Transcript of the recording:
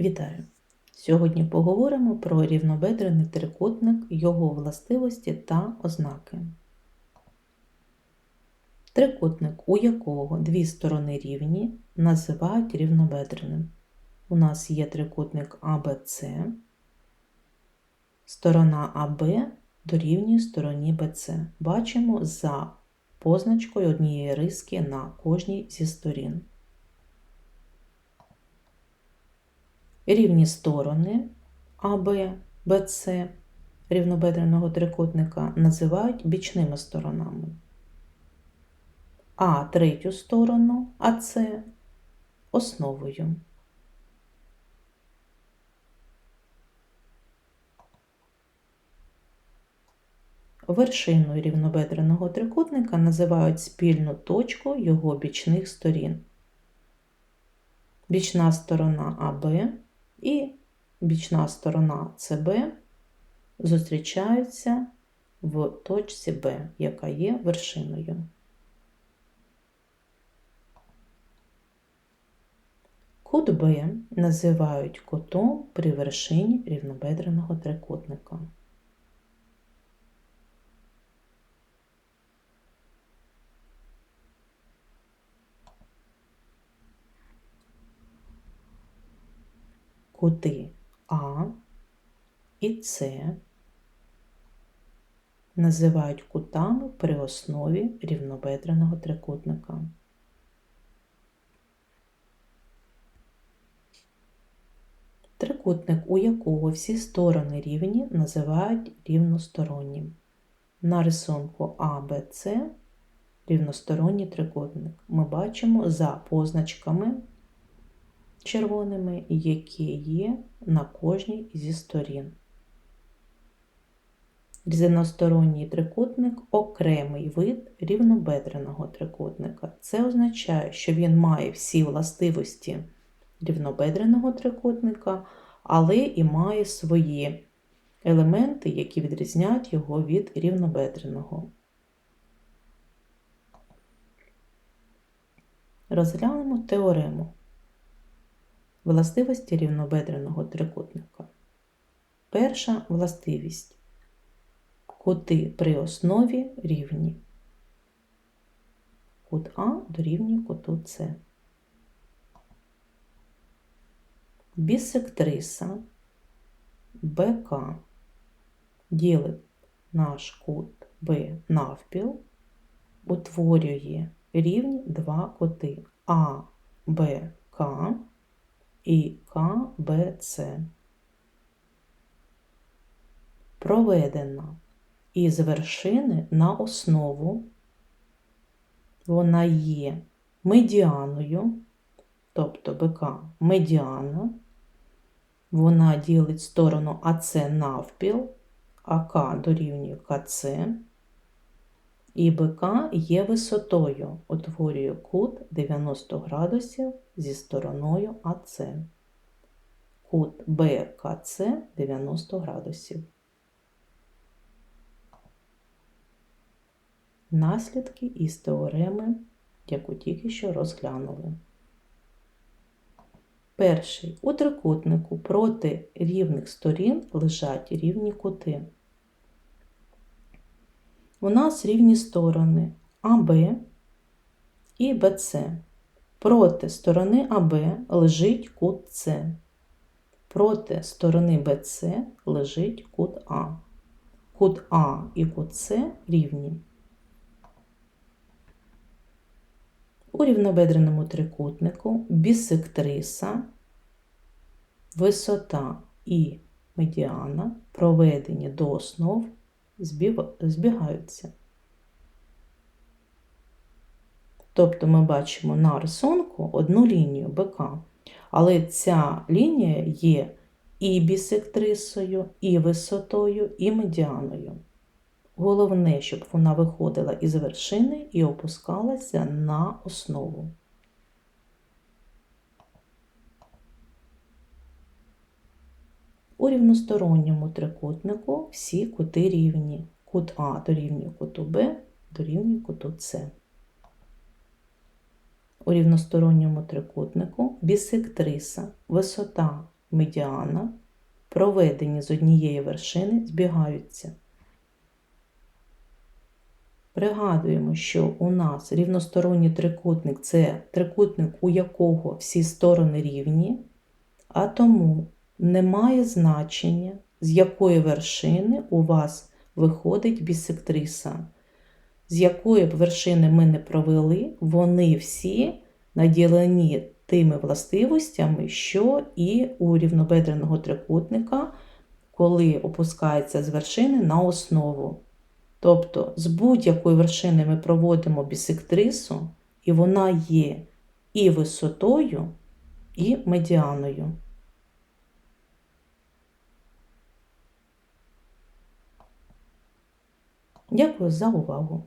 Вітаю! Сьогодні поговоримо про рівнобедрений трикутник, його властивості та ознаки. Трикутник, у якого дві сторони рівні, називають рівнобедреним. У нас є трикутник АБЦ, сторона АБ дорівнює стороні БЦ. Бачимо за позначкою однієї риски на кожній зі сторін. Рівні сторони АБ, БЦ рівнобедреного трикутника називають бічними сторонами, а третю сторону АЦ основою. Вершиною рівнобедреного трикутника називають спільну точку його бічних сторін. Бічна сторона АБ і бічна сторона CB зустрічаються в точці Б, яка є вершиною. Кут Б називають кутом при вершині рівнобедреного трикутника. Кути А і С називають кутами при основі рівнобедреного трикутника. Трикутник, у якого всі сторони рівні, називають рівностороннім. На рисунку АБЦ рівносторонній трикутник ми бачимо за позначками червоними, які є на кожній зі сторін. Різиносторонній трикутник окремий вид рівнобедреного трикутника. Це означає, що він має всі властивості рівнобедреного трикутника, але і має свої елементи, які відрізняють його від рівнобедреного. Розглянемо теорему властивості рівнобедреного трикутника. Перша властивість кути при основі рівні. Кут А дорівнює куту С. Бісектриса БК ділить наш кут Б навпіл, утворює рівні два кути А, Б, К і КБЦ. Проведена із вершини на основу, вона є медіаною, тобто БК медіана, вона ділить сторону АЦ навпіл, АК дорівнює КЦ, і БК є висотою, утворює кут 90 градусів зі стороною АЦ. Кут БКЦ 90 градусів. Наслідки із теореми, яку тільки що розглянули. Перший. У трикутнику проти рівних сторін лежать рівні кути. У нас рівні сторони АБ і БЦ. Проти сторони АБ лежить кут С. Проти сторони БЦ лежить кут А. Кут А і кут С рівні. У рівнобедреному трикутнику бісектриса, висота і медіана проведені до основ збігаються. Тобто ми бачимо на рисунку одну лінію БК, але ця лінія є і бісектрисою, і висотою, і медіаною. Головне, щоб вона виходила із вершини і опускалася на основу. У рівносторонньому трикутнику всі кути рівні. Кут А дорівнює куту Б дорівнює куту С. У рівносторонньому трикутнику бісектриса, висота медіана, проведені з однієї вершини, збігаються. Пригадуємо, що у нас рівносторонній трикутник це трикутник, у якого всі сторони рівні, а тому немає значення, з якої вершини у вас виходить бісектриса. З якої б вершини ми не провели, вони всі наділені тими властивостями, що і у рівнобедреного трикутника, коли опускається з вершини на основу. Тобто з будь-якої вершини ми проводимо бісектрису, і вона є і висотою, і медіаною. Дякую за увагу!